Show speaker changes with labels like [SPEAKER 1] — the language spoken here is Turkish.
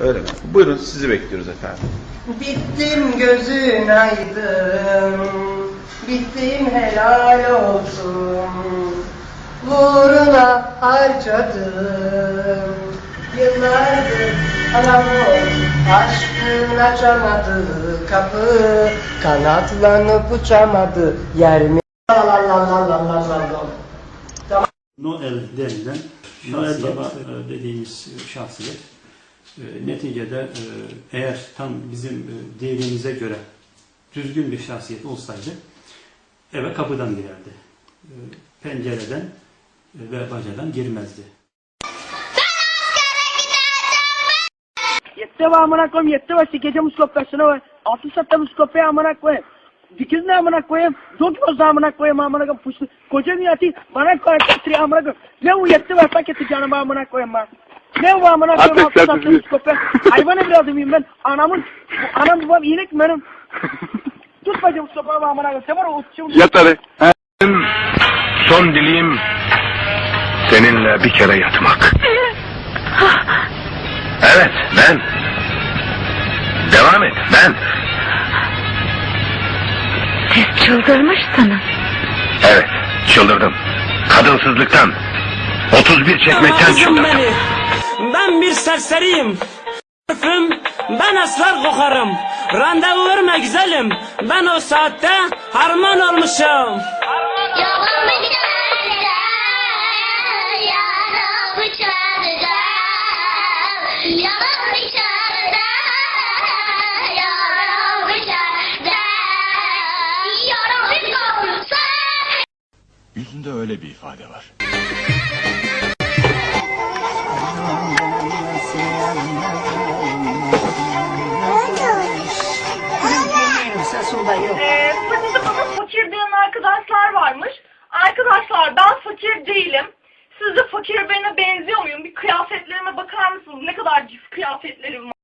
[SPEAKER 1] Öyle mi? Buyurun sizi bekliyoruz efendim.
[SPEAKER 2] Bittim gözün aydın, bittim helal olsun. Uğruna harcadım, yıllardır anam oldu. Aşkın açamadı kapı, kanatlanıp uçamadı yer mi? La la la la la la la la.
[SPEAKER 3] Noel denilen Noel Baba e, dediğimiz şahsiyet e, neticede e, eğer tam bizim e, değerimize göre düzgün bir şahsiyet olsaydı eve kapıdan girerdi. Pencereden ve bacadan girmezdi.
[SPEAKER 4] Yetti be amına koyayım yetti be sikeceğim uskopyasını be. Altı sattım uskopya amına koyayım. Dikiz ne amına koyayım? Dut bozu amına koyayım amına koyayım. Koca niyeti bana koyayım. Ne bu yetti be paketi canım amına koyayım ben. Ne bu amına koyayım altı sattım uskopya. Hayvan evladı mıyım ben? Anamın, anam babam iyilik mi benim. Tut bacım uskopya amına koyayım. Sen var o uççum.
[SPEAKER 5] Yat hadi. Benim Son dileğim seninle bir kere yatmak. Evet ben. Devam et ben.
[SPEAKER 6] Siz çıldırmışsınız.
[SPEAKER 5] Evet çıldırdım. Kadınsızlıktan. 31 çekmekten çıldırdım.
[SPEAKER 7] Ben bir serseriyim. Parfüm, ben esrar kokarım. Randevu verme güzelim. Ben o saatte harman olmuşum.
[SPEAKER 5] Yüzünde öyle bir ifade var.
[SPEAKER 8] Bana fakir diyen arkadaşlar varmış. Arkadaşlar ben fakir değilim. Siz de fakir birine benziyor muyum? Bir kıyafetlerime bakar mısınız? Ne kadar cif kıyafetlerim var.